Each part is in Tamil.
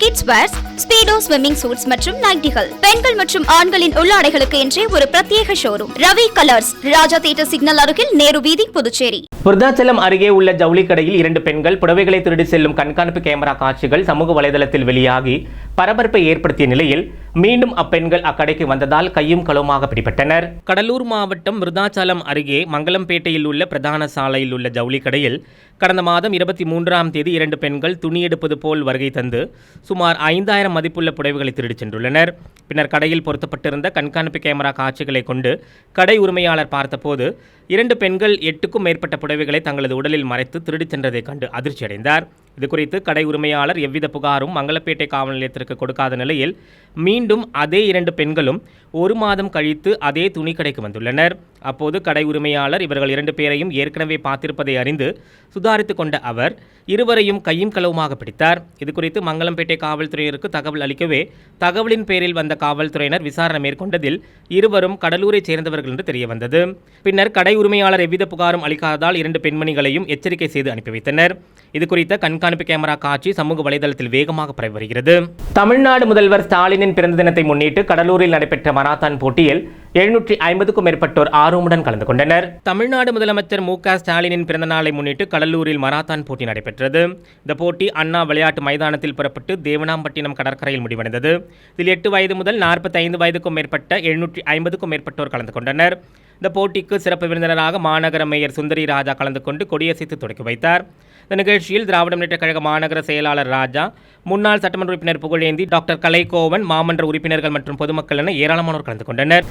kids wears Speedo swimming suits மற்றும் நைட்டிகள் பெண்கள் மற்றும் ஆண்களின் உள்ளாடைகளுக்கு என்றே ஒரு பிரத்யேக showroom Ravi colours Raja theatre signal அருகில் நேரு வீதி புதுச்சேரி. விருத்தாச்சலம் அருகே உள்ள ஜவுளி கடையில் இரண்டு பெண்கள் புடவைகளை திருடி செல்லும் கண்காணிப்பு கேமரா காட்சிகள் சமூக வலைதளத்தில் வெளியாகி பரபரப்பை ஏற்படுத்திய நிலையில் மீண்டும் அப்பெண்கள் அக்கடைக்கு வந்ததால் கையும் களவுமாக பிடிபட்டனர். கடலூர் மாவட்டம் விருதாச்சலம் அருகே மங்கலம்பேட்டையில் உள்ள பிரதான சாலையில் உள்ள ஜவுளி கடையில் கடந்த மாதம் இருபத்தி மூன்றாம் தேதி இரண்டு பெண்கள் துணி எடுப்பது போல் வருகை தந்து சுமார் ஐந்தாயிரம் மதிப்புள்ள புடவைகளை திருடிச் சென்றுள்ளனர். பின்னர் கடையில் பொருத்தப்பட்டிருந்த கண்காணிப்பு கேமரா காட்சிகளை கொண்டு கடை உரிமையாளர் பார்த்தபோது இரண்டு பெண்கள் எட்டுக்கும் மேற்பட்ட புடவைகளை தங்களது உடலில் மறைத்து திருடிச் சென்றதைக் கண்டு அதிர்ச்சியடைந்தார். இதுகுறித்து கடை உரிமையாளர் எவ்வித புகாரும் மங்களப்பேட்டை காவல் நிலையத்திற்கு கொடுக்காத நிலையில் மீண்டும் அதே இரண்டு பெண்களும் ஒரு மாதம் கழித்து அதே துணி கடைக்கு வந்துள்ளனர். அப்போது கடை உரிமையாளர் இவர்கள் இரண்டு பேரையும் ஏற்கனவே பார்த்திருப்பதை அறிந்து சுதாரித்துக் கொண்ட அவர் இருவரையும் கையும் களவுமாக பிடித்தார். இதுகுறித்து மங்களம்பேட்டை காவல்துறையினருக்கு தகவல் அளிக்கவே தகவலின் பேரில் வந்த காவல்துறையினர் விசாரணை மேற்கொண்டதில் இருவரும் கடலூரைச் சேர்ந்தவர்கள் என்று தெரியவந்தது. பின்னர் கடை உரிமையாளர் எவ்வித புகாரும் அளிக்காததால் இரண்டு பெண்மணிகளையும் எச்சரிக்கை செய்து அனுப்பி வைத்தனர். இதுகுறித்த கண்காணிப்பு கேமரா காட்சி சமூக வலைதளத்தில் வேகமாக பரவி வருகிறது. தமிழ்நாடு முதல்வர் ஸ்டாலினின் பிறந்த தினத்தை முன்னிட்டு கடலூரில் நடைபெற்ற மராத்தான் போட்டியில் எழுநூற்றி ஐம்பதுக்கும் மேற்பட்டோர் ஆர்வமுடன் கலந்து கொண்டனர். தமிழ்நாடு முதலமைச்சர் மு க ஸ்டாலினின் பிறந்த நாளை முன்னிட்டு கடலூரில் மராத்தான் போட்டி நடைபெற்றது. இந்த போட்டி அண்ணா விளையாட்டு மைதானத்தில் புறப்பட்டு தேவனாம்பட்டினம் கடற்கரையில் முடிவடைந்தது. இதில் எட்டு வயது முதல் நாற்பத்தி ஐந்து வயதுக்கும் மேற்பட்ட எழுநூற்றி ஐம்பதுக்கும் மேற்பட்டோர் கலந்து கொண்டனர். இந்த போட்டிக்கு சிறப்பு விருந்தினராக மாநகர மேயர் சுந்தரி ராஜா கலந்து கொண்டு கொடியசைத்து தொடக்கி வைத்தார். இந்த நிகழ்ச்சியில் திராவிட முன்னேற்ற கழக மாநகர செயலாளர் ராஜா முன்னாள் சட்டமன்ற உறுப்பினர் புகழேந்தி டாக்டர் கலைகோவன் மாமன்ற உறுப்பினர்கள் மற்றும் பொதுமக்கள் என ஏராளமானோர் கலந்து கொண்டனர்.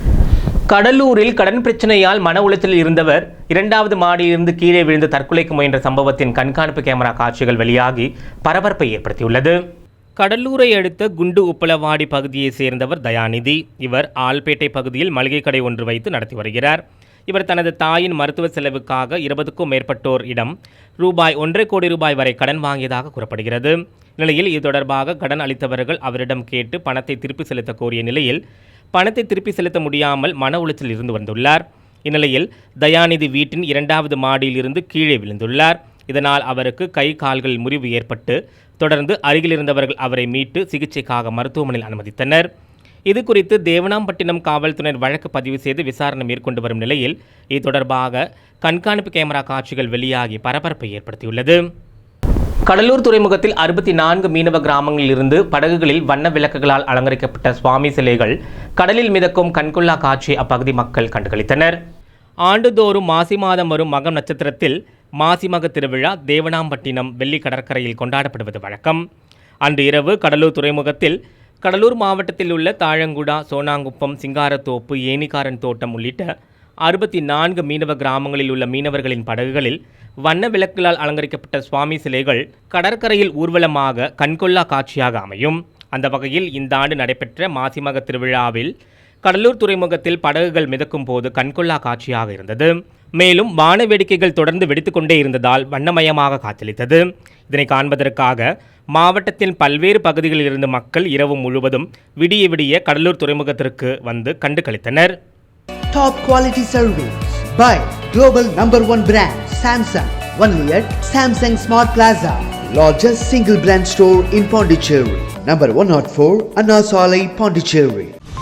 கடலூரில் கடன் பிரச்சனையால் மன உளைச்சலில் இருந்தவர் இரண்டாவது மாடியிலிருந்து கீழே விழுந்து தற்கொலைக்கு முயன்ற சம்பவத்தின் கண்காணிப்பு கேமரா காட்சிகள் வெளியாகி பரபரப்பை ஏற்படுத்தியுள்ளது. கடலூரை அடுத்த குண்டு உப்பளவாடி பகுதியைச் சேர்ந்தவர் தயாநிதி. இவர் ஆல்பேட்டை பகுதியில் மளிகை கடை ஒன்று வைத்து நடத்தி வருகிறார். இவர் தனது தாயின் மருத்துவ செலவுக்காக இருபதுக்கும் மேற்பட்டோர் இடம் ரூபாய் ஒன்றரை கோடி ரூபாய் வரை கடன் வாங்கியதாக கூறப்படுகிறது. நிலையில் இது தொடர்பாக கடன் அளித்தவர்கள் அவரிடம் கேட்டு பணத்தை திருப்பி செலுத்த கோரிய நிலையில் பணத்தை திருப்பி செலுத்த முடியாமல் மன உளைச்சல் இருந்து வந்துள்ளார். இந்நிலையில் தயாநிதி வீட்டின் இரண்டாவது மாடியில் இருந்து கீழே விழுந்துள்ளார். இதனால் அவருக்கு கை கால்கள் முறிவு ஏற்பட்டு தொடர்ந்து அருகில் இருந்தவர்கள் அவரை மீட்டு சிகிச்சைக்காக மருத்துவமனையில் அனுமதித்தனர். இது குறித்து தேவனாம்பட்டினம் காவல்துறையினர் வழக்கு பதிவு செய்து விசாரணை மேற்கொண்டு வரும் நிலையில் இது தொடர்பாக கண்காணிப்பு கேமரா காட்சிகள் வெளியாகி பரபரப்பை ஏற்படுத்தியுள்ளது. கடலூர் துறைமுகத்தில் அறுபத்தி நான்கு மீனவ கிராமங்களில் இருந்து படகுகளில் வண்ண விளக்குகளால் அலங்கரிக்கப்பட்ட சுவாமி சிலைகள் கடலில் மிதக்கும் கண்கொள்ளா காட்சியை அப்பகுதி மக்கள் கண்டுகளித்தனர். ஆண்டுதோறும் மாசி மாதம் வரும் மகம் நட்சத்திரத்தில் மாசிமக திருவிழா தேவனாம்பட்டினம் வெள்ளி கடற்கரையில் கொண்டாடப்படுவது வழக்கம். அன்று இரவு கடலூர் துறைமுகத்தில் கடலூர் மாவட்டத்தில் உள்ள தாழங்குடா சோனாங்குப்பம் சிங்காரத்தோப்பு ஏனிக்காரன் தோட்டம் உள்ளிட்ட அறுபத்தி நான்கு மீனவ கிராமங்களில் உள்ள மீனவர்களின் படகுகளில் வண்ண விளக்குகளால் அலங்கரிக்கப்பட்ட சுவாமி சிலைகள் கடற்கரையில் ஊர்வலமாக கண்கொள்ளா காட்சியாக அமையும். அந்த வகையில் இந்த ஆண்டு நடைபெற்ற மாசிமக திருவிழாவில் கடலூர் துறைமுகத்தில் படகுகள் மிதக்கும் போது கண்கொள்ளா காட்சியாக இருந்தது. மேலும் வான வேடிக்கைகள் தொடர்ந்து வெடித்துக்கொண்டே இருந்ததால் வண்ணமயமாக காத்தளித்தது இதனை காண்பதற்காக மாவட்டத்தின் பல்வேறு பகுதிகளில் இருந்து மக்கள் இரவு முழுவதும் விடிய விடிய கடலூர் துறைமுகத்திற்கு வந்து கண்டு கழித்தனர் top quality service by global number one brand Samsung one year Samsung only at Samsung Smart Plaza, largest single brand store in Pondicherry. Number 104, Anasale, Pondicherry.